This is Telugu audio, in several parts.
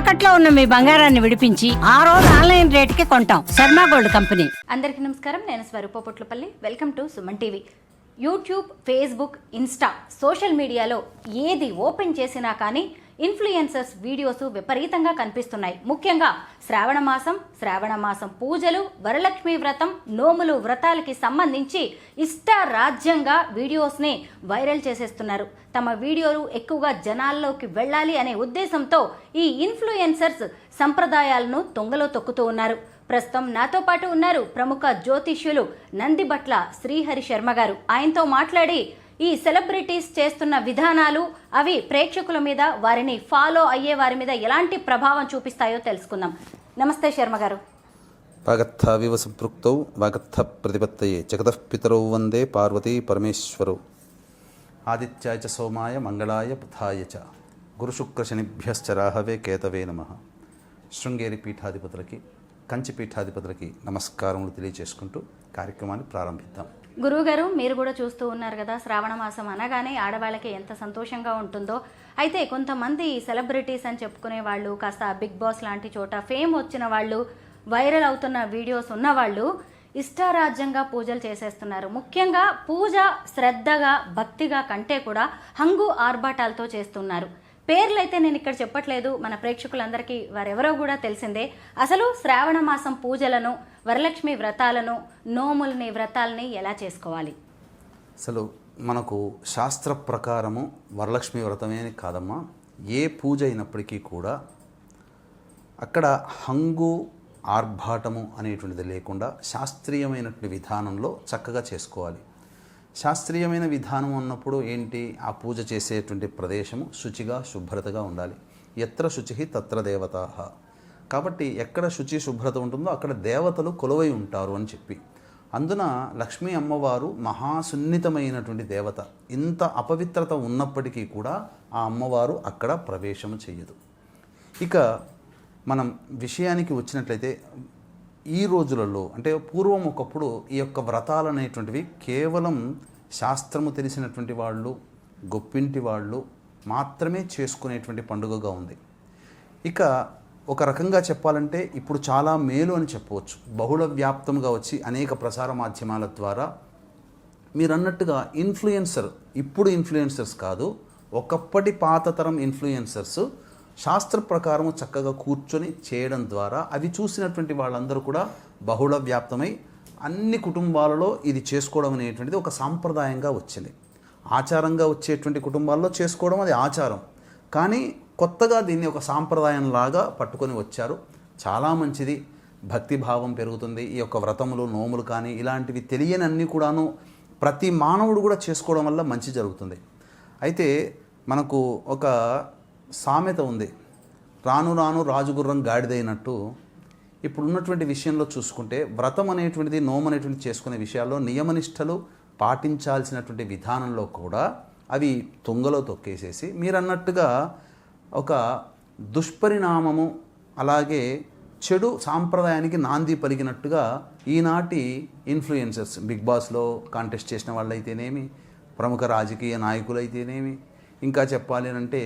తాకట్లో ఉన్న మీ బంగారాన్ని విడిపించి ఆ రోజు ఆన్లైన్ రేటుకి కొంటాం. Sharma gold company. అందరికీ నమస్కారం. నేను Swaroopa Potlapalli. Welcome to Suman TV. YouTube Facebook Insta social మీడియాలో ఏది ఓపెన్ చేసినా కానీ ఇన్ఫ్లుయెన్సర్స్ వీడియోస్ విపరీతంగా కనిపిస్తున్నాయి. ముఖ్యంగా శ్రావణ మాసం శ్రావణ మాసం పూజలు వరలక్ష్మి వ్రతం నోములు వ్రతాలకి సంబంధించి ఇష్ట రాజ్యంగా వీడియోస్ని వైరల్ చేసేస్తున్నారు. తమ వీడియోలు ఎక్కువగా జనాల్లోకి వెళ్ళాలి అనే ఉద్దేశంతో ఈ ఇన్ఫ్లుయెన్సర్స్ సంప్రదాయాలను తొంగలో తొక్కుతూ ఉన్నారు. ప్రస్తుతం నాతో పాటు ఉన్నారు ప్రముఖ జ్యోతిష్యులు నందిబట్ల శ్రీహరి శర్మ గారు. ఆయనతో మాట్లాడి ఈ సెలబ్రిటీస్ చేస్తున్న విధానాలు అవి ప్రేక్షకుల మీద వారిని ఫాలో అయ్యే వారి మీద ఎలాంటి ప్రభావం చూపిస్తాయో తెలుసుకుందాం. నమస్తే శర్మ గారు. వాగర్థావివ సంపృక్తౌ వాగర్థ ప్రతిపత్తయే జగతః పితరౌ వందే పార్వతీ పరమేశ్వరౌ. ఆదిత్యాయ చ సోమాయ మంగళాయ బుధాయ చ. గురుశుక్రశనిభ్యశ్చ రాహవే కేతవే నమ. శృంగేరి పీఠాధిపతులకి కంచి పీఠాధిపతులకి నమస్కారములు తెలియజేసుకుంటూ కార్యక్రమాన్ని ప్రారంభిద్దాం. గురువుగారు మీరు కూడా చూస్తూ ఉన్నారు కదా శ్రావణ మాసం అనగానే ఆడవాళ్ళకి ఎంత సంతోషంగా ఉంటుందో. అయితే కొంతమంది సెలబ్రిటీస్ అని చెప్పుకునే వాళ్ళు కాస్త బిగ్ బాస్ లాంటి చోట ఫేమ్ వచ్చిన వాళ్ళు వైరల్ అవుతున్న వీడియోస్ ఉన్నవాళ్ళు ఇష్టారాజ్యంగా పూజలు చేసేస్తున్నారు. ముఖ్యంగా పూజ శ్రద్ధగా భక్తిగా కంటే కూడా హంగు ఆర్భాటాలతో చేస్తున్నారు. పేర్లు అయితే నేను ఇక్కడ చెప్పట్లేదు మన ప్రేక్షకులందరికీ వారెవరో కూడా తెలిసిందే. అసలు శ్రావణ మాసం పూజలను వరలక్ష్మి వ్రతాలను నోములని వ్రతాలని ఎలా చేసుకోవాలి? అసలు మనకు శాస్త్ర ప్రకారము వరలక్ష్మి వ్రతమే కాదమ్మా. ఏ పూజ అయినప్పటికీ కూడా అక్కడ హంగు ఆర్భాటము అనేటువంటిది లేకుండా శాస్త్రీయమైనటువంటి విధానంలో చక్కగా చేసుకోవాలి. శాస్త్రీయమైన విధానం అన్నప్పుడు ఏంటి? ఆ పూజ చేసేటువంటి ప్రదేశము శుచిగా శుభ్రతగా ఉండాలి. ఎత్ర శుచి తత్ర దేవతాహ కాబట్టి ఎక్కడ శుచి శుభ్రత ఉంటుందో అక్కడ దేవతలు కొలువై ఉంటారు అని చెప్పి. అందున లక్ష్మీ అమ్మవారు మహాసున్నితమైనటువంటి దేవత. ఇంత అపవిత్రత ఉన్నప్పటికీ కూడా ఆ అమ్మవారు అక్కడ ప్రవేశము చేయదు ఇక మనం విషయానికి వచ్చినట్లయితే ఈ రోజులలో అంటే పూర్వం ఒకప్పుడు ఈ యొక్క వ్రతాలు అనేటువంటివి కేవలం శాస్త్రము తెలిసినటువంటి వాళ్ళు గొప్పింటి వాళ్ళు మాత్రమే చేసుకునేటువంటి పండుగగా ఉంది. ఇక ఒక రకంగా చెప్పాలంటే ఇప్పుడు చాలా మేలు అని చెప్పవచ్చు. బహుళ వ్యాప్తంగా వచ్చి అనేక ప్రసార మాధ్యమాల ద్వారా మీరు అన్నట్టుగా ఇన్ఫ్లుయెన్సర్ ఇప్పుడు ఇన్ఫ్లుయెన్సర్స్ కాదు ఒకప్పటి పాతతరం ఇన్ఫ్లుయెన్సర్స్ శాస్త్ర ప్రకారం చక్కగా కూర్చొని చేయడం ద్వారా అవి చూసినటువంటి వాళ్ళందరూ కూడా బహుళ వ్యాప్తమై అన్ని కుటుంబాలలో ఇది చేసుకోవడం అనేటువంటిది ఒక సాంప్రదాయంగా వచ్చింది. ఆచారంగా వచ్చేటువంటి కుటుంబాల్లో చేసుకోవడం అది ఆచారం. కానీ కొత్తగా దీన్ని ఒక సాంప్రదాయంలాగా పట్టుకొని వచ్చారు. చాలా మంచిది. భక్తి భావం పెరుగుతుంది. ఈ యొక్క వ్రతములు నోములు కానీ ఇలాంటివి తెలియనన్నీ కూడాను ప్రతి మానవుడు కూడా చేసుకోవడం వల్ల మంచి జరుగుతుంది. అయితే మనకు ఒక సామెత ఉంది. రాను రాను రాజుగుర్రం గాడిదైనట్టు. ఇప్పుడు ఉన్నటువంటి విషయంలో చూసుకుంటే వ్రతం అనేటువంటిది నోము అనేటువంటిది చేసుకునే విషయాల్లో నియమనిష్టలు పాటించాల్సినటువంటి విధానంలో కూడా అవి తుంగలో తొక్కేసేసి మీరు అన్నట్టుగా ఒక దుష్పరిణామము అలాగే చెడు సాంప్రదాయానికి నాంది పలికినట్టుగా ఈనాటి ఇన్ఫ్లుయెన్సర్స్ బిగ్ బాస్లో కాంటెస్ట్ చేసిన వాళ్ళైతేనేమి ప్రముఖ రాజకీయ నాయకులైతేనేమి ఇంకా చెప్పాలి అని అంటే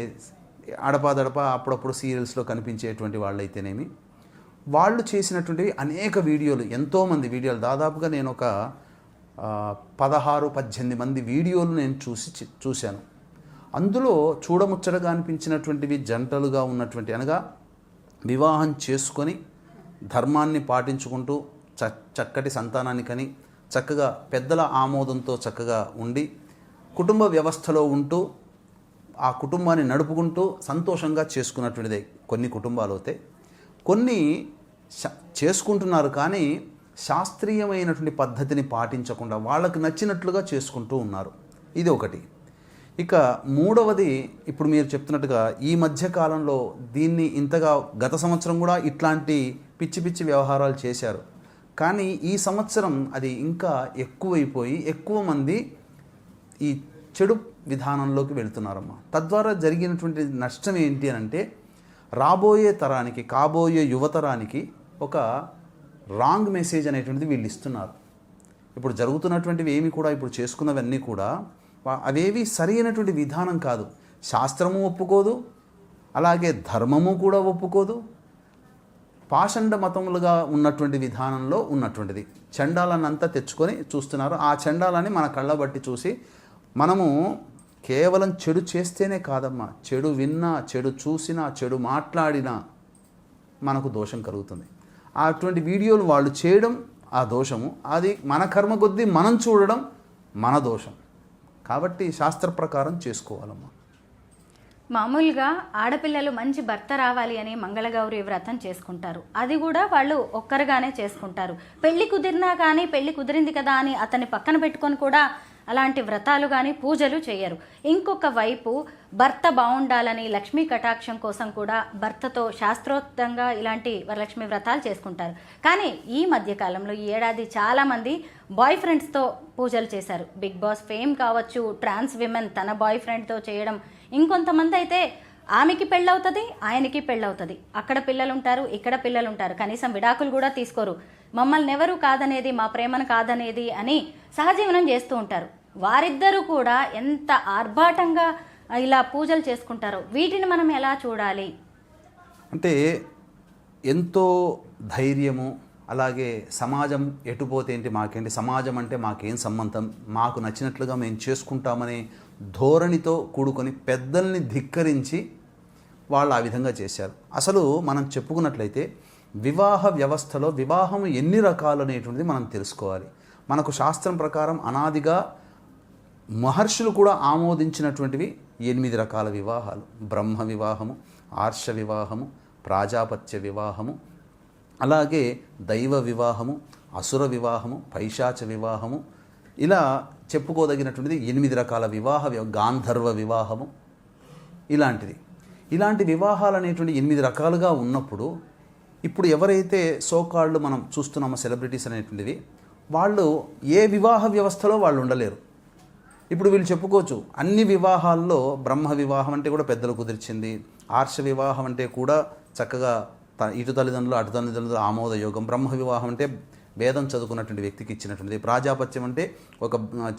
అడపాదడప అప్పుడప్పుడు సీరియల్స్లో కనిపించేటువంటి వాళ్ళైతేనేమి వాళ్ళు చేసినటువంటి అనేక వీడియోలు ఎంతోమంది వీడియోలు దాదాపుగా నేను ఒక పదహారు పద్దెనిమిది మంది వీడియోలు నేను చూసి చూశాను. అందులో చూడముచ్చటగా అనిపించినటువంటివి జంటలుగా ఉన్నటువంటి అనగా వివాహం చేసుకొని ధర్మాన్ని పాటించుకుంటూ చ చక్కటి సంతానానికని చక్కగా పెద్దల ఆమోదంతో చక్కగా ఉండి కుటుంబ వ్యవస్థలో ఉంటూ ఆ కుటుంబాన్ని నడుపుకుంటూ సంతోషంగా చేసుకున్నటువంటిదే కొన్ని కుటుంబాలు అయితే కొన్ని చేసుకుంటున్నారు కానీ శాస్త్రీయమైనటువంటి పద్ధతిని పాటించకుండా వాళ్ళకి నచ్చినట్లుగా చేసుకుంటూ ఉన్నారు. ఇది ఒకటి. ఇక మూడవది ఇప్పుడు మీరు చెప్తున్నట్టుగా ఈ మధ్య కాలంలో దీన్ని ఇంతగా గత సంవత్సరం కూడా ఇట్లాంటి పిచ్చి పిచ్చి వ్యవహారాలు చేశారు. కానీ ఈ సంవత్సరం అది ఇంకా ఎక్కువైపోయి ఎక్కువ మంది ఈ చెడు విధానంలోకి వెళుతున్నారమ్మా. తద్వారా జరిగినటువంటి నష్టం ఏంటి అని అంటే రాబోయే తరానికి కాబోయే యువతరానికి ఒక రాంగ్ మెసేజ్ అనేటువంటిది వీళ్ళు ఇస్తున్నారు. ఇప్పుడు జరుగుతున్నటువంటివి ఏమి కూడా ఇప్పుడు చేసుకున్నవన్నీ కూడా అవేవి సరి అయినటువంటి విధానం కాదు. శాస్త్రము ఒప్పుకోదు అలాగే ధర్మము కూడా ఒప్పుకోదు. పాషండ మతములుగా ఉన్నటువంటి విధానంలో ఉన్నటువంటిది. చండాలనంతా తెచ్చుకొని చూస్తున్నారు. ఆ చండాలని మన కళ్ళబట్టి చూసి మనము కేవలం చెడు చేస్తేనే కాదమ్మా. చెడు విన్నా చెడు చూసినా చెడు మాట్లాడినా మనకు దోషం కలుగుతుంది. అటువంటి వీడియోలు వాళ్ళు చేయడం ఆ దోషము. అది మన కర్మ కొద్దీ మనం చూడడం మన దోషం. కాబట్టి శాస్త్ర ప్రకారం చేసుకోవాలమ్మా. మామూలుగా ఆడపిల్లలు మంచి భర్త రావాలి అని మంగళగౌరి వ్రతం చేసుకుంటారు. అది కూడా వాళ్ళు ఒక్కరుగానే చేసుకుంటారు. పెళ్ళి కుదిరినా కానీ పెళ్ళి కుదిరింది కదా అని అతన్ని పక్కన పెట్టుకొని కూడా అలాంటి వ్రతాలు కానీ పూజలు చేయరు. ఇంకొక వైపు భర్త బాగుండాలని లక్ష్మీ కటాక్షం కోసం కూడా భర్తతో శాస్త్రోక్తంగా ఇలాంటి వరలక్ష్మి వ్రతాలు చేసుకుంటారు. కానీ ఈ మధ్యకాలంలో ఈ ఏడాది చాలామంది బాయ్ ఫ్రెండ్స్తో పూజలు చేశారు. బిగ్ బాస్ ఫేమ్ కావచ్చు ట్రాన్స్ విమెన్ తన బాయ్ ఫ్రెండ్తో చేయడం. ఇంకొంతమంది అయితే ఆమెకి పెళ్ళవుతుంది ఆయనకి పెళ్ళవుతుంది. అక్కడ పిల్లలు ఉంటారు ఇక్కడ పిల్లలు ఉంటారు కనీసం విడాకులు కూడా తీసుకోరు. మమ్మల్ని ఎవరు కాదనేది మా ప్రేమను కాదనేది అని సహజీవనం చేస్తూ ఉంటారు. వారిద్దరూ కూడా ఎంత ఆర్భాటంగా ఇలా పూజలు చేసుకుంటారో వీటిని మనం ఎలా చూడాలి? అంటే ఎంతో ధైర్యము అలాగే సమాజం ఎటుపోతే ఏంటి మాకేంటి సమాజం అంటే మాకేం సంబంధం మాకు నచ్చినట్లుగా మేము చేసుకుంటామనే ధోరణితో కూడుకొని పెద్దల్ని ధిక్కరించి వాళ్ళు ఆ విధంగా చేశారు. అసలు మనం చెప్పుకున్నట్లయితే వివాహ వ్యవస్థలో వివాహం ఎన్ని రకాలు అనేటువంటిది మనం తెలుసుకోవాలి. మనకు శాస్త్రం ప్రకారం అనాదిగా మహర్షులు కూడా ఆమోదించినటువంటివి ఎనిమిది రకాల వివాహాలు. బ్రహ్మ వివాహము ఆర్ష వివాహము ప్రాజాపత్య వివాహము అలాగే దైవ వివాహము అసుర వివాహము పైశాచ వివాహము. ఇలా చెప్పుకోదగినటువంటిది ఎనిమిది రకాల వివాహ గాంధర్వ వివాహము. ఇలాంటిది. ఇలాంటి వివాహాలు అనేటువంటి ఎనిమిది రకాలుగా ఉన్నప్పుడు ఇప్పుడు ఎవరైతే సోకాళ్ళు మనం చూస్తున్నామో సెలబ్రిటీస్ అనేటువంటివి వాళ్ళు ఏ వివాహ వ్యవస్థలో వాళ్ళు ఉండలేరు. ఇప్పుడు వీళ్ళు చెప్పుకోవచ్చు అన్ని వివాహాల్లో బ్రహ్మ వివాహం అంటే కూడా పెద్దలు కుదిర్చింది. ఆర్ష వివాహం అంటే కూడా చక్కగా త- ఇటు తల్లిదండ్రులు అటు తల్లిదండ్రులు ఆమోద యోగం. బ్రహ్మ వివాహం అంటే వేదం చదువుకున్నటువంటి వ్యక్తికి ఇచ్చినటువంటిది. ప్రాజాపత్యం అంటే ఒక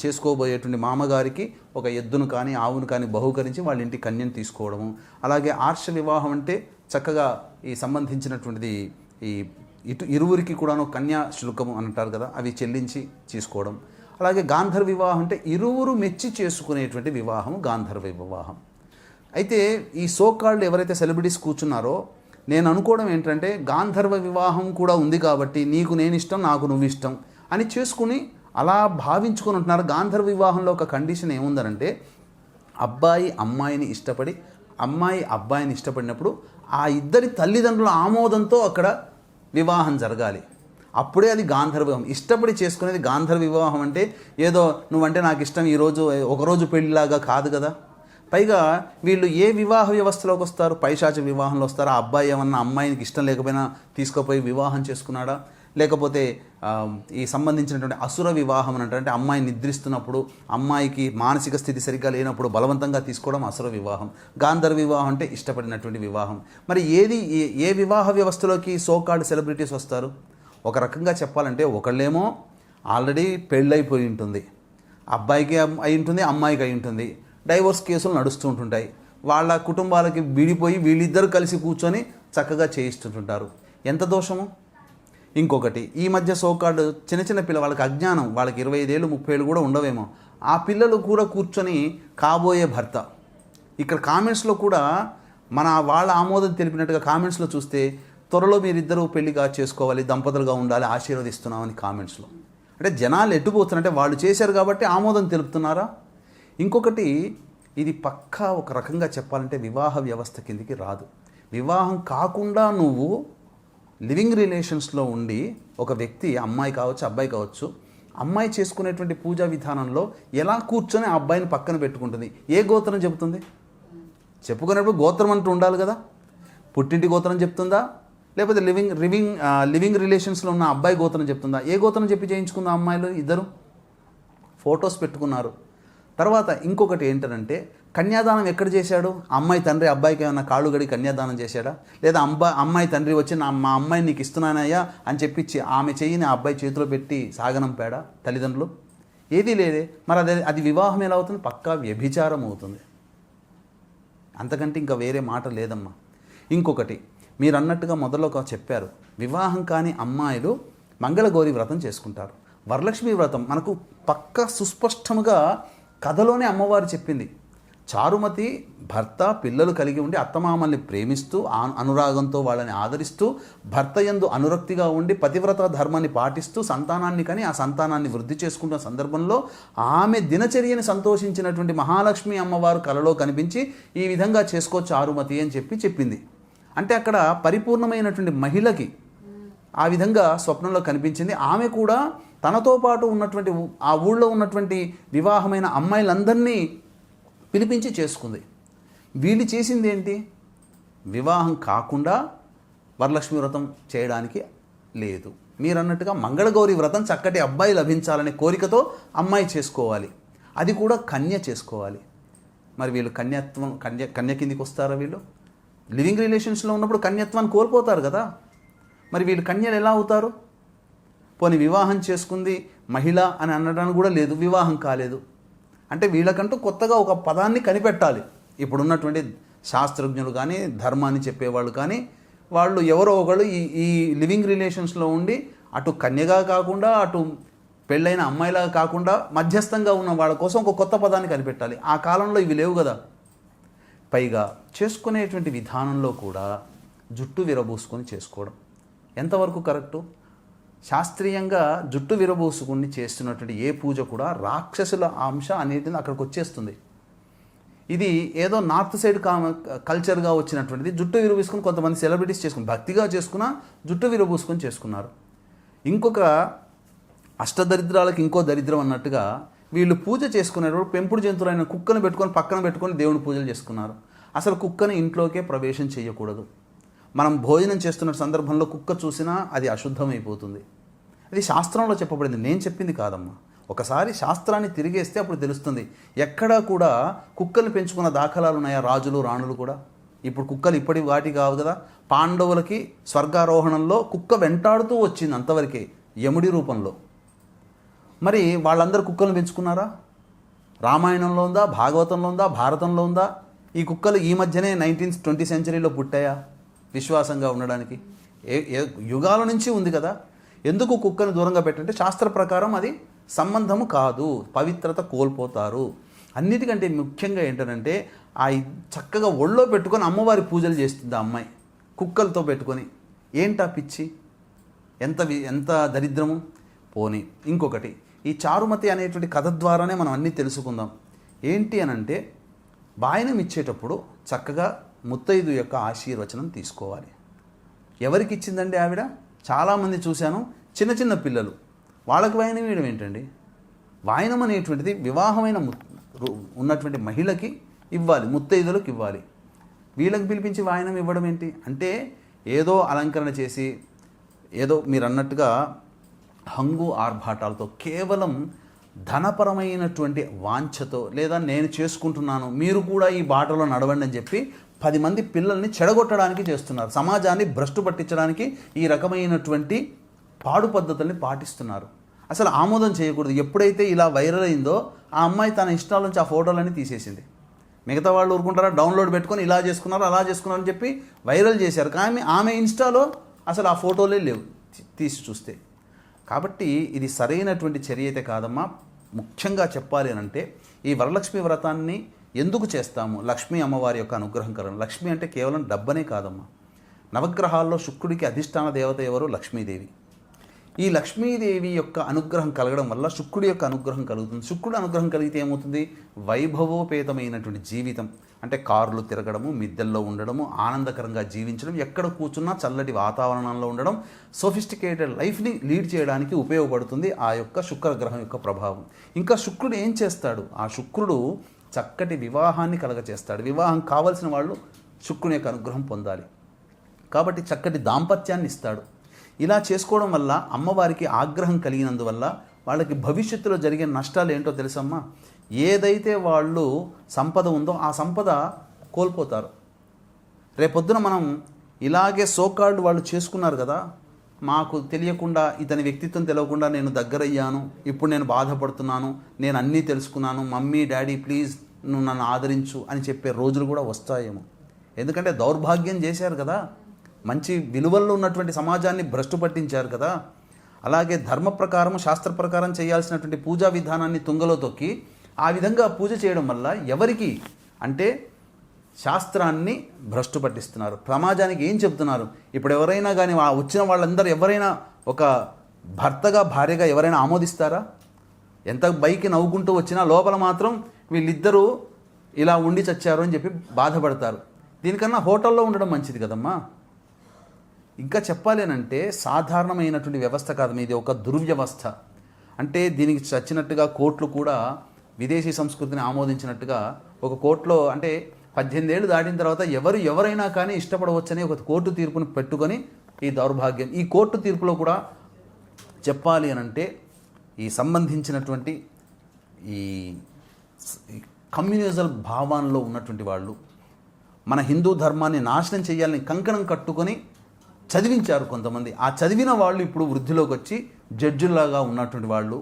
చేసుకోబోయేటువంటి మామగారికి ఒక ఎద్దును కానీ ఆవును కానీ బహుకరించి వాళ్ళ ఇంటి కన్యను తీసుకోవడము. అలాగే ఆర్ష వివాహం అంటే చక్కగా ఈ సంబంధించినటువంటిది ఈ ఇటు ఇరువురికి కూడాను కన్యా శుల్కము అని అంటారు కదా అవి చెల్లించి తీసుకోవడం. అలాగే గాంధర్వ వివాహం అంటే ఇరువురు మెచ్చి చేసుకునేటువంటి వివాహం గాంధర్వ వివాహం. అయితే ఈ సోకాళ్ళు ఎవరైతే సెలబ్రిటీస్ కూర్చున్నారో నేను అనుకోవడం ఏంటంటే గాంధర్వ వివాహం కూడా ఉంది కాబట్టి నీకు నేను ఇష్టం నాకు నువ్వు ఇష్టం అని చేసుకుని అలా భావించుకొని ఉంటున్నారు. గాంధర్వ వివాహంలో ఒక కండిషన్ ఏముందనంటే అబ్బాయి అమ్మాయిని ఇష్టపడి అమ్మాయి అబ్బాయిని ఇష్టపడినప్పుడు ఆ ఇద్దరి తల్లిదండ్రుల ఆమోదంతో అక్కడ వివాహం జరగాలి. అప్పుడే అది గాంధర్వ. వివాహం ఇష్టపడి చేసుకునేది గాంధర్వ వివాహం అంటే ఏదో నువ్వంటే నాకు ఇష్టం ఈరోజు ఒకరోజు పెళ్ళిలాగా కాదు కదా. పైగా వీళ్ళు ఏ వివాహ వ్యవస్థలోకి వస్తారు? పైశాచ వివాహంలో వస్తారా? ఆ అబ్బాయి ఏమన్నా అమ్మాయికి ఇష్టం లేకపోయినా తీసుకుపోయి వివాహం చేసుకున్నాడా? లేకపోతే ఈ సంబంధించినటువంటి అసుర వివాహం అని అంటే అమ్మాయి నిద్రిస్తున్నప్పుడు అమ్మాయికి మానసిక స్థితి సరిగ్గా లేనప్పుడు బలవంతంగా తీసుకోవడం అసుర వివాహం. గాంధర్వ వివాహం అంటే ఇష్టపడినటువంటి వివాహం. మరి ఏది ఏ- ఏ వివాహ వ్యవస్థలోకి సోకాల్డ్ సెలబ్రిటీస్ వస్తారు? ఒక రకంగా చెప్పాలంటే ఒకళ్ళేమో ఆల్రెడీ పెళ్ళైపోయి ఉంటుంది. అబ్బాయికి అయి ఉంటుంది అమ్మాయికి అయి ఉంటుంది. డైవోర్స్ కేసులు నడుస్తూ ఉంటుంటాయి. వాళ్ళ కుటుంబాలకి విడిపోయి వీళ్ళిద్దరూ కలిసి కూర్చొని చక్కగా చేయిస్తుంటుంటారు. ఎంత దోషము? ఇంకొకటి ఈ మధ్య సోకాడు చిన్న చిన్న పిల్ల వాళ్ళకి అజ్ఞానం వాళ్ళకి ఇరవై ఐదేళ్ళు ముప్పై ఏళ్ళు కూడా ఉండవేమో. ఆ పిల్లలు కూడా కూర్చొని కాబోయే భర్త. ఇక్కడ కామెంట్స్లో కూడా మన వాళ్ళ ఆమోదం తెలిపినట్టుగా కామెంట్స్లో చూస్తే త్వరలో మీరిద్దరూ పెళ్ళిగా చేసుకోవాలి దంపతులుగా ఉండాలి ఆశీర్వదిస్తున్నామని కామెంట్స్లో. అంటే జనాలు ఎట్టుపోతున్నారంటే వాళ్ళు చేశారు కాబట్టి ఆమోదం తెలుపుతున్నారా? ఇంకొకటి ఇది పక్కా ఒక రకంగా చెప్పాలంటే వివాహ వ్యవస్థ కిందికి రాదు. వివాహం కాకుండా నువ్వు లివింగ్ రిలేషన్స్లో ఉండి ఒక వ్యక్తి అమ్మాయి కావచ్చు అబ్బాయి కావచ్చు అమ్మాయి చేసుకునేటువంటి పూజా విధానంలో ఎలా కూర్చొని ఆ అబ్బాయిని పక్కన పెట్టుకుంటుంది? ఏ గోత్రం చెబుతుంది? చెప్పుకునేప్పుడు గోత్రం అంటూ ఉండాలి కదా. పుట్టింటి గోత్రం చెప్తుందా? లేకపోతే లివింగ్ లివింగ్ లివింగ్ రిలేషన్స్లో ఉన్న అబ్బాయి గోత్రం చెప్తుందా? ఏ గోత్రం చెప్పి చేయించుకుందా అమ్మాయిలు ఇద్దరు? ఫొటోస్ పెట్టుకున్నారు. తర్వాత ఇంకొకటి ఏంటంటే కన్యాదానం ఎక్కడ చేశాడు? అమ్మాయి తండ్రి అబ్బాయికి ఏమైనా కాళ్ళు గడి కన్యాదానం చేశాడా? లేదా అబ్బా అమ్మాయి తండ్రి వచ్చి నా మా అమ్మాయి నీకు ఇస్తున్నానయ్యా అని చెప్పి ఆమె చెయ్యిని ఆ అబ్బాయి చేతిలో పెట్టి సాగనంపాడా తల్లిదండ్రులు? ఏదీ లేదే. మరి అది అది వివాహం ఎలా అవుతుంది? పక్కా వ్యభిచారం అవుతుంది. అంతకంటే ఇంకా వేరే మాట లేదమ్మా. ఇంకొకటి మీరు అన్నట్టుగా మొదలో ఒక చెప్పారు వివాహం కాని అమ్మాయిలు మంగళగౌరి వ్రతం చేసుకుంటారు. వరలక్ష్మి వ్రతం మనకు పక్క సుస్పష్టముగా కథలోనే అమ్మవారు చెప్పింది. చారుమతి భర్త పిల్లలు కలిగి ఉండి అత్తమామల్ని ప్రేమిస్తూ అనురాగంతో వాళ్ళని ఆదరిస్తూ భర్త యందు అనురక్తిగా ఉండి పతివ్రత ధర్మాన్ని పాటిస్తూ సంతానాన్ని కని ఆ సంతానాన్ని వృద్ధి చేసుకుంటున్న సందర్భంలో ఆమె దినచర్యని సంతోషించినటువంటి మహాలక్ష్మి అమ్మవారు కలలో కనిపించి ఈ విధంగా చేసుకో చారుమతి అని చెప్పి చెప్పింది. అంటే అక్కడ పరిపూర్ణమైనటువంటి మహిళకి ఆ విధంగా స్వప్నంలో కనిపించింది. ఆమె కూడా తనతో పాటు ఉన్నటువంటి ఆ ఊళ్ళో ఉన్నటువంటి వివాహమైన అమ్మాయిలందరినీ పిలిపించి చేసుకుంది. వీళ్ళు చేసింది ఏంటి వివాహం కాకుండా వరలక్ష్మి వ్రతం చేయడానికి లేదు. మీరు అన్నట్టుగా మంగళగౌరి వ్రతం చక్కటి అబ్బాయి లభించాలనే కోరికతో అమ్మాయి చేసుకోవాలి. అది కూడా కన్య చేసుకోవాలి. మరి వీళ్ళు కన్యత్వం కన్య కన్య కిందికి వస్తారా వీళ్ళు? లివింగ్ రిలేషన్స్లో ఉన్నప్పుడు కన్యత్వాన్ని కోల్పోతారు కదా. మరి వీళ్ళు కన్యలు ఎలా అవుతారు? పోనీ వివాహం చేసుకుంది మహిళ అని అనడానికి కూడా లేదు వివాహం కాలేదు. అంటే వీళ్ళకంటూ కొత్తగా ఒక పదాన్ని కనిపెట్టాలి. ఇప్పుడున్నటువంటి శాస్త్రజ్ఞులు కానీ ధర్మాన్ని చెప్పేవాళ్ళు కానీ వాళ్ళు ఎవరో ఒకళ్ళు ఈ ఈ లివింగ్ రిలేషన్స్లో ఉండి అటు కన్యగా కాకుండా అటు పెళ్ళైన అమ్మాయిలాగా కాకుండా మధ్యస్థంగా ఉన్న వాళ్ళ కోసం ఒక కొత్త పదాన్ని కనిపెట్టాలి. ఆ కాలంలో ఇవి లేవు కదా. పైగా చేసుకునేటువంటి విధానంలో కూడా జుట్టు విరబూసుకొని చేసుకోవడం. ఎంతవరకు కరెక్టు? శాస్త్రీయంగా జుట్టు విరబోసుకుని చేస్తున్నటువంటి ఏ పూజ కూడా రాక్షసుల అంశ అనేది అక్కడికి వచ్చేస్తుంది. ఇది ఏదో నార్త్ సైడ్ కా కల్చర్గా వచ్చినటువంటిది. జుట్టు విరబూసుకుని కొంతమంది సెలబ్రిటీస్ చేసుకుని భక్తిగా చేసుకున్నా జుట్టు విరబూసుకొని చేసుకున్నారు. ఇంకొక అష్టదరిద్రాలకు ఇంకో దరిద్రం అన్నట్టుగా వీళ్ళు పూజ చేసుకునేటప్పుడు పెంపుడు జంతువులైన కుక్కను పెట్టుకొని పక్కన పెట్టుకొని దేవుని పూజలు చేసుకున్నారు. అసలు కుక్కని ఇంట్లోకే ప్రవేశం చేయకూడదు. మనం భోజనం చేస్తున్న సందర్భంలో కుక్క చూసినా అది అశుద్ధమైపోతుంది. అది శాస్త్రంలో చెప్పబడింది. నేను చెప్పింది కాదమ్మా. ఒకసారి శాస్త్రాన్ని తిరిగేస్తే అప్పుడు తెలుస్తుంది. ఎక్కడా కూడా కుక్కలు పెంచుకున్న దాఖలాలు ఉన్నాయా? రాజులు రాణులు కూడా. ఇప్పుడు కుక్కలు ఇప్పటి వాటి కావు కదా. పాండవులకి స్వర్గారోహణంలో కుక్క వెంటాడుతూ వచ్చింది అంతవరకే యముడి రూపంలో. మరి వాళ్ళందరూ కుక్కలు పెంచుకున్నారా? రామాయణంలో ఉందా? భాగవతంలో ఉందా? భారతంలో ఉందా? ఈ కుక్కలు ఈ మధ్యనే నైన్టీన్ ట్వంటీ సెంచరీలో పుట్టాయా? విశ్వాసంగా ఉండడానికి. ఏ యుగాల నుంచి ఉంది కదా. ఎందుకు కుక్కను దూరంగా పెట్టంటే శాస్త్ర ప్రకారం అది సంబంధము కాదు పవిత్రత కోల్పోతారు. అన్నిటికంటే ముఖ్యంగా ఏంటంటే ఆ చక్కగా ఒళ్ళో పెట్టుకొని అమ్మవారి పూజలు చేస్తుంది ఆ అమ్మాయి కుక్కలతో పెట్టుకొని. ఏంటా పిచ్చి? ఎంత ఎంత దరిద్రము? పోని ఇంకొకటి ఈ చారుమతి అనేటువంటి కథ ద్వారానే మనం అన్నీ తెలుసుకుందాం. ఏంటి అని అంటే బాయనం ఇచ్చేటప్పుడు చక్కగా ముత్తైదు యొక్క ఆశీర్వచనం తీసుకోవాలి. ఎవరికి ఇచ్చిందండి ఆవిడ? చాలామంది చూశాను చిన్న చిన్న పిల్లలు. వాళ్ళకి వాయనం వేయడం ఏంటండి? వాయనం అనేటువంటిది వివాహమైన రు- ఉన్నటువంటి మహిళకి ఇవ్వాలి ముత్తైదులకు ఇవ్వాలి. వీళ్ళకి పిలిపించి వాయనం ఇవ్వడం ఏంటి? అంటే ఏదో అలంకరణ చేసి ఏదో మీరు అన్నట్టుగా హంగు ఆర్భాటాలతో కేవలం ధనపరమైనటువంటి వాంఛతో లేదా నేను చేసుకుంటున్నాను మీరు కూడా ఈ బాటలో నడవండి అని చెప్పి పది మంది పిల్లల్ని చెడగొట్టడానికి చేస్తున్నారు. సమాజాన్ని భ్రష్టు పట్టించడానికి ఈ రకమైనటువంటి పాడు పద్ధతుల్ని పాటిస్తున్నారు. అసలు ఆమోదం చేయకూడదు. ఎప్పుడైతే ఇలా వైరల్ అయిందో ఆ అమ్మాయి తన ఇష్టాల నుంచి ఆ ఫోటోలన్నీ తీసేసింది. మిగతా వాళ్ళు ఊరుకుంటారా? డౌన్లోడ్ పెట్టుకొని ఇలా చేసుకున్నారు అలా చేసుకున్నారు అని చెప్పి వైరల్ చేశారు. కానీ ఆమె ఇన్స్టాలో అసలు ఆ ఫోటోలే లేవు తీసి చూస్తే. కాబట్టి ఇది సరైనటువంటి చర్య అయితే కాదమ్మా. ముఖ్యంగా చెప్పాలి అని అంటే ఈ వరలక్ష్మి వ్రతాన్ని ఎందుకు చేస్తాము? లక్ష్మీ అమ్మవారి యొక్క అనుగ్రహం కలను. లక్ష్మి అంటే కేవలం డబ్బనే కాదమ్మా. నవగ్రహాల్లో శుక్రుడికి అధిష్టాన దేవత ఎవరు? లక్ష్మీదేవి. ఈ లక్ష్మీదేవి యొక్క అనుగ్రహం కలగడం వల్ల శుక్రుడి యొక్క అనుగ్రహం కలుగుతుంది. శుక్రుడు అనుగ్రహం కలిగితే ఏమవుతుంది? వైభవోపేతమైనటువంటి జీవితం. అంటే కార్లు తిరగడము మిద్దెల్లో ఉండడము ఆనందకరంగా జీవించడం ఎక్కడ కూర్చున్నా చల్లటి వాతావరణంలో ఉండడం సోఫిస్టికేటెడ్ లైఫ్ని లీడ్ చేయడానికి ఉపయోగపడుతుంది ఆ యొక్క శుక్రగ్రహం యొక్క ప్రభావం. ఇంకా శుక్రుడు ఏం చేస్తాడు? ఆ శుక్రుడు చక్కటి వివాహాన్ని కలగచేస్తాడు. వివాహం కావలసిన వాళ్ళు శుక్రుని యొక్క అనుగ్రహం పొందాలి. కాబట్టి చక్కటి దాంపత్యాన్ని ఇస్తాడు. ఇలా చేసుకోవడం వల్ల అమ్మవారికి ఆగ్రహం కలిగినందువల్ల వాళ్ళకి భవిష్యత్తులో జరిగే నష్టాలు ఏంటో తెలుసమ్మా? ఏదైతే వాళ్ళు సంపద ఉందో ఆ సంపద కోల్పోతారు. రేపొద్దున మనం ఇలాగే సోకాల్డ్ వాళ్ళు చేసుకున్నారు కదా మాకు తెలియకుండా ఇతని వ్యక్తిత్వం తెలియకుండా నేను దగ్గరయ్యాను ఇప్పుడు నేను బాధపడుతున్నాను నేను అన్నీ తెలుసుకున్నాను మమ్మీ డాడీ ప్లీజ్ నువ్వు నన్ను ఆదరించు అని చెప్పే రోజులు కూడా వస్తాయేమో. ఎందుకంటే దౌర్భాగ్యం చేశారు కదా. మంచి విలువల్లో ఉన్నటువంటి సమాజాన్ని భ్రష్టు పట్టించారు కదా. అలాగే ధర్మ ప్రకారం శాస్త్ర ప్రకారం చేయాల్సినటువంటి పూజా విధానాన్ని తుంగలో తొక్కి ఆ విధంగా పూజ చేయడం వల్ల ఎవరికి అంటే శాస్త్రాన్ని భ్రష్టు పట్టిస్తున్నారు. సమాజానికి ఏం చెప్తున్నారు? ఇప్పుడు ఎవరైనా కానీ వచ్చిన వాళ్ళందరూ ఎవరైనా ఒక భర్తగా భార్యగా ఎవరైనా ఆమోదిస్తారా? ఎంత బైక్ నవ్వుకుంటూ వచ్చినా లోపల మాత్రం వీళ్ళిద్దరూ ఇలా ఉండి చచ్చారు అని చెప్పి బాధపడతారు. దీనికన్నా హోటల్లో ఉండడం మంచిది కదమ్మా. ఇంకా చెప్పాలేనంటే సాధారణమైనటువంటి వ్యవస్థ కాదు ఇది ఒక దుర్వ్యవస్థ. అంటే దీనికి చచ్చినట్టుగా కోర్టులు కూడా విదేశీ సంస్కృతిని ఆమోదించినట్టుగా ఒక కోర్టులో అంటే పద్దెనిమిది ఏళ్ళు దాటిన తర్వాత ఎవరు ఎవరైనా కానీ ఇష్టపడవచ్చని ఒక కోర్టు తీర్పును పెట్టుకొని ఈ దౌర్భాగ్యం ఈ కోర్టు తీర్పులో కూడా చెప్పాలి అని అంటే ఈ సంబంధించినటువంటి ఈ కమ్యూనిజం భావనలో ఉన్నటువంటి వాళ్ళు మన హిందూ ధర్మాన్ని నాశనం చేయాలని కంకణం కట్టుకొని చదివించారు కొంతమంది. ఆ చదివిన వాళ్ళు ఇప్పుడు వృద్ధిలోకి వచ్చి జడ్జిలాగా ఉన్నటువంటి వాళ్ళు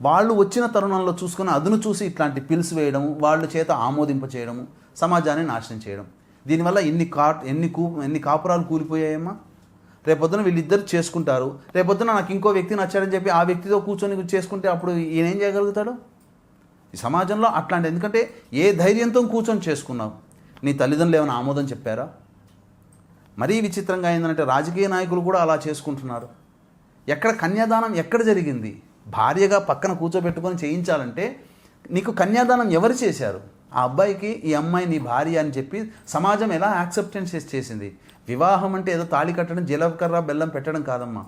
వాళ్ళు వచ్చిన తరుణంలో చూసుకుని అదును చూసి ఇట్లాంటి పిల్స్ వేయడము వాళ్ళ చేత ఆమోదింప చేయడము సమాజాన్ని నాశనం చేయడం. దీనివల్ల ఎన్ని కా ఎన్ని కూ ఎన్ని కాపురాలు కూలిపోయాయమ్మా? రేపొద్దున వీళ్ళిద్దరు చేసుకుంటారు. రేపొద్దున నాకు ఇంకో వ్యక్తి నచ్చాడని చెప్పి ఆ వ్యక్తితో కూర్చొని చేసుకుంటే అప్పుడు ఈయన ఏం చేయగలుగుతాడు? ఈ సమాజంలో అట్లాంటి ఎందుకంటే ఏ ధైర్యంతో కూర్చొని చేసుకున్నావు? నీ తల్లిదండ్రులు ఏమైనా ఆమోదం చెప్పారా? మరీ విచిత్రంగా ఏంటంటే రాజకీయ నాయకులు కూడా అలా చేసుకుంటున్నారు. ఎక్కడ కన్యాదానం ఎక్కడ జరిగింది? భార్యగా పక్కన కూర్చోబెట్టుకొని చేయించాలంటే నీకు కన్యాదానం ఎవరు చేశారు? ఆ అబ్బాయికి ఈ అమ్మాయి నీ భార్య అని చెప్పి సమాజం ఎలా యాక్సెప్టెన్స్ చేసింది? వివాహం అంటే ఏదో తాళి కట్టడం జీలకర్ర బెల్లం పెట్టడం కాదమ్మా.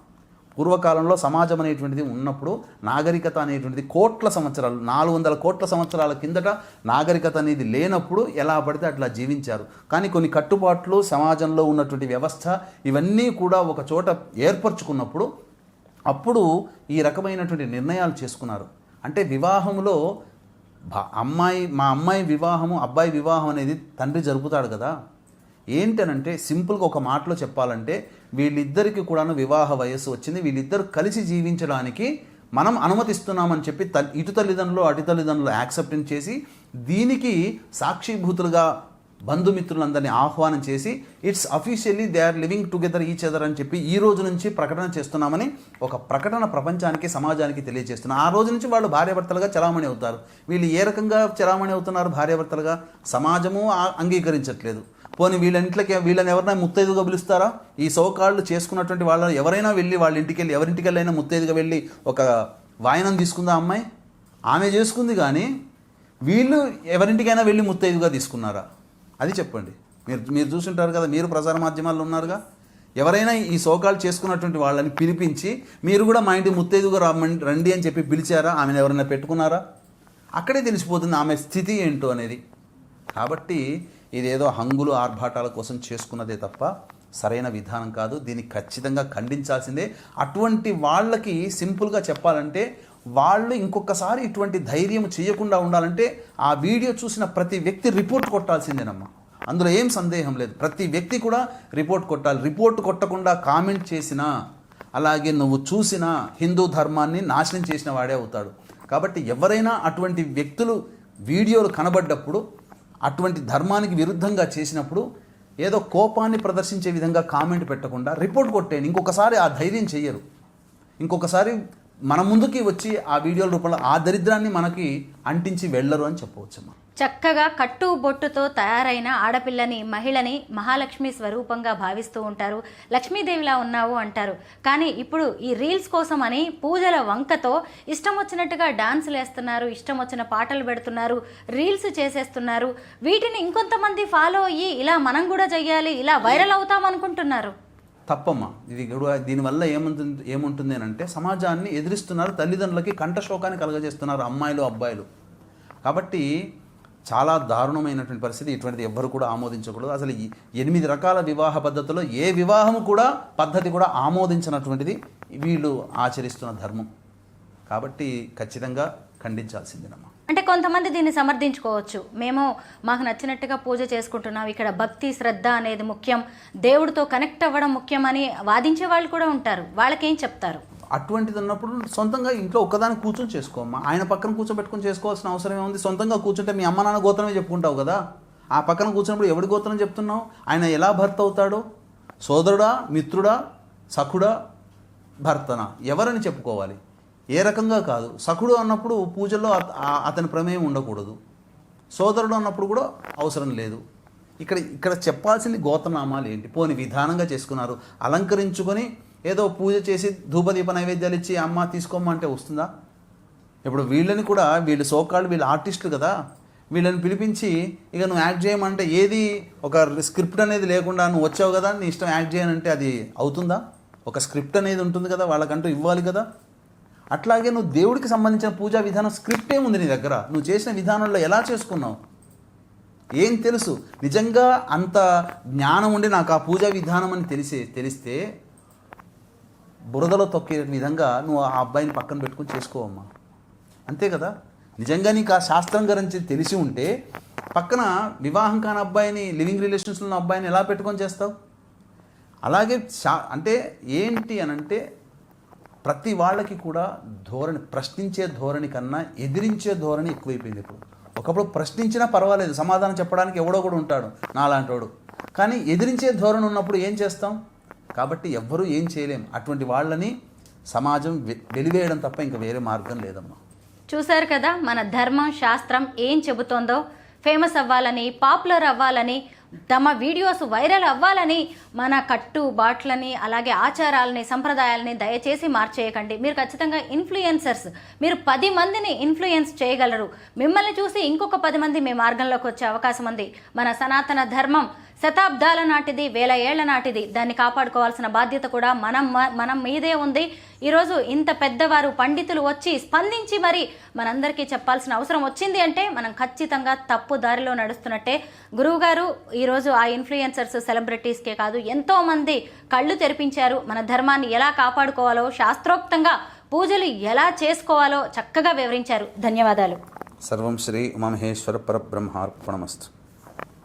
పూర్వకాలంలో సమాజం అనేటువంటిది ఉన్నప్పుడు నాగరికత అనేటువంటిది కోట్ల సంవత్సరాలు నాలుగు వందల కోట్ల సంవత్సరాల కిందట నాగరికత అనేది లేనప్పుడు ఎలా పడితే అట్లా జీవించారు. కానీ కొన్ని కట్టుబాట్లు సమాజంలో ఉన్నటువంటి వ్యవస్థ ఇవన్నీ కూడా ఒక చోట ఏర్పరచుకున్నప్పుడు అప్పుడు ఈ రకమైనటువంటి నిర్ణయాలు చేసుకున్నారు. అంటే వివాహంలో అమ్మాయి మా అమ్మాయి వివాహము అబ్బాయి వివాహం అనేది తండ్రి జరుపుతాడు కదా. ఏంటనంటే సింపుల్గా ఒక మాటలో చెప్పాలంటే వీళ్ళిద్దరికి కూడాను వివాహ వయస్సు వచ్చింది. వీళ్ళిద్దరు కలిసి జీవించడానికి మనం అనుమతిస్తున్నామని చెప్పి త ఇటు తల్లిదండ్రులు అటు తల్లిదండ్రులు యాక్సెప్టెన్స్ చేసి దీనికి సాక్షిభూతులుగా బంధుమిత్రులందరినీ ఆహ్వానం చేసి it's officially they are living together each other అని చెప్పి ఈ రోజు నుంచి ప్రకటన చేస్తున్నామని ఒక ప్రకటన ప్రపంచానికి సమాజానికి తెలియజేస్తున్నారు. ఆ రోజు నుంచి వాళ్ళు భార్యాభర్తలుగా చలామణి అవుతారు. వీళ్ళు ఏ రకంగా చలామణి అవుతున్నారు? భార్యాభర్తలుగా? సమాజము ఆ- అంగీకరించట్లేదు. పోనీ వీళ్ళ ఇంట్లోకి వీళ్ళని ఎవరైనా ముత్తైదుగా పిలుస్తారా? ఈ సౌకాళ్ళు చేసుకున్నటువంటి వాళ్ళని ఎవరైనా వెళ్ళి వాళ్ళ ఇంటికి వెళ్ళి ఎవరింటికి వెళ్ళైనా ముత్తైదుగా వెళ్ళి ఒక వాయనం తీసుకుందా అమ్మాయి? ఆమె చేసుకుంది కానీ వీళ్ళు ఎవరింటికైనా వెళ్ళి ముత్తైదుగా తీసుకున్నారా? అది చెప్పండి. మీరు మీరు చూసుంటారు కదా మీరు ప్రసార మాధ్యమాల్లో ఉన్నారుగా. ఎవరైనా ఈ సోకాలు చేసుకున్నటువంటి వాళ్ళని పిలిపించి మీరు కూడా మా ఇంటి ముత్తైదుగా రమ్మండి రండి అని చెప్పి పిలిచారా? ఆమెను ఎవరైనా పెట్టుకున్నారా? అక్కడే తెలిసిపోతుంది ఆమె స్థితి ఏంటో అనేది. కాబట్టి ఇదేదో హంగులు ఆర్భాటాల కోసం చేసుకున్నదే తప్ప సరైన విధానం కాదు. దీన్ని ఖచ్చితంగా ఖండించాల్సిందే. అటువంటి వాళ్ళకి సింపుల్గా చెప్పాలంటే వాళ్ళు ఇంకొకసారి ఇటువంటి ధైర్యం చేయకుండా ఉండాలంటే ఆ వీడియో చూసిన ప్రతి వ్యక్తి రిపోర్ట్ కొట్టాల్సిందేనమ్మా. అందులో ఏం సందేహం లేదు. ప్రతి వ్యక్తి కూడా రిపోర్ట్ కొట్టాలి. రిపోర్ట్ కొట్టకుండా కామెంట్ చేసినా అలాగే నువ్వు చూసిన హిందూ ధర్మాన్ని నాశనం చేసిన వాడే అవుతాడు. కాబట్టి ఎవరైనా అటువంటి వ్యక్తులు వీడియోలు కనబడ్డప్పుడు అటువంటి ధర్మానికి విరుద్ధంగా చేసినప్పుడు ఏదో కోపాన్ని ప్రదర్శించే విధంగా కామెంట్ పెట్టకుండా రిపోర్ట్ కొట్టేయండి ఇంకొకసారి ఆ ధైర్యం చెయ్యరు. ఇంకొకసారి మన ముందుకి వచ్చి ఆ వీడియోల రూపంలో ఆ దరిద్రాన్ని మనకి అంటించి వెళ్ళరు అని చెప్పవచ్చమ్మా చక్కగా కట్టు బొట్టుతో తయారైన ఆడపిల్లని మహిళని మహాలక్ష్మి స్వరూపంగా భావిస్తూ ఉంటారు. లక్ష్మీదేవిలా ఉన్నావు అంటారు. కానీ ఇప్పుడు ఈ రీల్స్ కోసం అని పూజల వంకతో ఇష్టం వచ్చినట్టుగా డాన్సులు వేస్తున్నారు ఇష్టం వచ్చిన పాటలు పెడుతున్నారు రీల్స్ చేసేస్తున్నారు. వీటిని ఇంకొంతమంది ఫాలో అయ్యి ఇలా మనం కూడా చెయ్యాలి ఇలా వైరల్ అవుతాం అనుకుంటున్నారు తప్పమ్మా. ఇది గడువ దీనివల్ల ఏముంటుంది ఏముంటుంది అని అంటే సమాజాన్ని ఎదిరిస్తున్నారు తల్లిదండ్రులకి కంఠశోకాన్ని కలగజేస్తున్నారు అమ్మాయిలు అబ్బాయిలు. కాబట్టి చాలా దారుణమైనటువంటి పరిస్థితి ఇటువంటిది ఎవ్వరు కూడా ఆమోదించకూడదు. అసలు ఈ ఎనిమిది రకాల వివాహ పద్ధతుల్లో ఏ వివాహం కూడా పద్ధతి కూడా ఆమోదించినటువంటిది వీళ్ళు ఆచరిస్తున్న ధర్మం. కాబట్టి ఖచ్చితంగా ఖండించాల్సిందేనమ్మా. అంటే కొంతమంది దీన్ని సమర్థించుకోవచ్చు. మేము మాకు నచ్చినట్టుగా పూజ చేసుకుంటున్నాం. ఇక్కడ భక్తి శ్రద్ధ అనేది ముఖ్యం. దేవుడితో కనెక్ట్ అవ్వడం ముఖ్యం అని వాదించే వాళ్ళు కూడా ఉంటారు. వాళ్ళకేం చెప్తారు? అటువంటిది ఉన్నప్పుడు సొంతంగా ఇంట్లో ఒక్కదాన్ని కూర్చొని చేసుకోమ్మా. ఆయన పక్కన కూర్చోబెట్టుకొని చేసుకోవాల్సిన అవసరం ఏముంది సొంతంగా కూర్చుంటే మీ అమ్మ నాన్న గోత్రమే చెప్పుకుంటావు కదా. ఆ పక్కన కూర్చున్నప్పుడు ఎవడి గోత్రం చెప్తున్నావు? ఆయన ఎలా భర్త అవుతాడు? సోదరుడా మిత్రుడా సఖుడా భర్తనా? ఎవరని చెప్పుకోవాలి? ఏ రకంగా కాదు. సఖుడు అన్నప్పుడు పూజల్లో అతని ప్రమేయం ఉండకూడదు. సోదరుడు అన్నప్పుడు కూడా అవసరం లేదు. ఇక్కడ ఇక్కడ చెప్పాల్సింది గోతనామాలు ఏంటి? పోని విధానంగా చేసుకున్నారు. అలంకరించుకొని ఏదో పూజ చేసి ధూపదీప నైవేద్యాలు ఇచ్చి అమ్మ తీసుకోమంటే వస్తుందా? ఇప్పుడు వీళ్ళని కూడా వీళ్ళు సోకాళ్ళు వీళ్ళు ఆర్టిస్టులు కదా. వీళ్ళని పిలిపించి ఇక నువ్వు యాక్ట్ చేయమంటే ఏది? ఒక స్క్రిప్ట్ అనేది లేకుండా నువ్వు వచ్చావు కదా నీ ఇష్టం యాక్ట్ చేయనంటే అది అవుతుందా? ఒక స్క్రిప్ట్ అనేది ఉంటుంది కదా వాళ్ళకంటూ ఇవ్వాలి కదా. అట్లాగే నువ్వు దేవుడికి సంబంధించిన పూజా విధానం స్క్రిప్ట్ ఏముంది నీ దగ్గర. నువ్వు చేసిన విధానంలో ఎలా చేసుకున్నావు? ఏం తెలుసు? నిజంగా అంత జ్ఞానం ఉండి నాకు ఆ పూజా విధానం అని తెలిసే తెలిస్తే బురదలో తొక్కే విధంగా నువ్వు ఆ అబ్బాయిని పక్కన పెట్టుకొని చేసుకోవమ్మా అంతే కదా? నిజంగా నీకు ఆ శాస్త్రం గురించి తెలిసి ఉంటే పక్కన వివాహం కాని అబ్బాయిని లివింగ్ రిలేషన్స్లో ఉన్న అబ్బాయిని ఎలా పెట్టుకొని చేస్తావు? అలాగే అంటే ఏంటి అని అంటే ప్రతి వాళ్ళకి కూడా ధోరణి ప్రశ్నించే ధోరణి కన్నా ఎదిరించే ధోరణి ఎక్కువైపోయింది ఇప్పుడు. ఒకప్పుడు ప్రశ్నించినా పర్వాలేదు సమాధానం చెప్పడానికి ఎవడో కూడా ఉంటాడు నాలాంటోడు. కానీ ఎదిరించే ధోరణి ఉన్నప్పుడు ఏం చేస్తాం? కాబట్టి ఎవ్వరూ ఏం చేయలేం. అటువంటి వాళ్ళని సమాజం వె- వెలివేయడం తప్ప ఇంకా వేరే మార్గం లేదమ్మా. చూశారు కదా మన ధర్మం శాస్త్రం ఏం చెబుతోందో? ఫేమస్ అవ్వాలని పాపులర్ అవ్వాలని తమ వీడియోస్ వైరల్ అవ్వాలని మన కట్టు బాట్లని అలాగే ఆచారాలని సంప్రదాయాలని దయచేసి మార్చేయకండి. మీరు ఖచ్చితంగా ఇన్ఫ్లుయెన్సర్స్ మీరు పది మందిని ఇన్ఫ్లుయెన్స్ చేయగలరు. మిమ్మల్ని చూసి ఇంకొక పది మంది మీ మార్గంలోకి వచ్చే అవకాశం ఉంది. మన సనాతన ధర్మం శతాబ్దాల నాటిది వేల ఏళ్ళ నాటిది. దాన్ని కాపాడుకోవాల్సిన బాధ్యత కూడా మనం మనం మీదే ఉంది. ఈరోజు ఇంత పెద్దవారు పండితులు వచ్చి స్పందించి మరి మనందరికీ చెప్పాల్సిన అవసరం వచ్చింది అంటే మనం ఖచ్చితంగా తప్పు దారిలో నడుస్తున్నట్టే. గురువుగారు ఈరోజు ఆ ఇన్ఫ్లుయెన్సర్స్ సెలబ్రిటీస్కే కాదు ఎంతో మంది కళ్ళు తెరిపించారు. మన ధర్మాన్ని ఎలా కాపాడుకోవాలో శాస్త్రోక్తంగా పూజలు ఎలా చేసుకోవాలో చక్కగా వివరించారు. ధన్యవాదాలు. సర్వం శ్రీ ఉమామహేశ్వర పరబ్రహ్మార్పణమస్తు.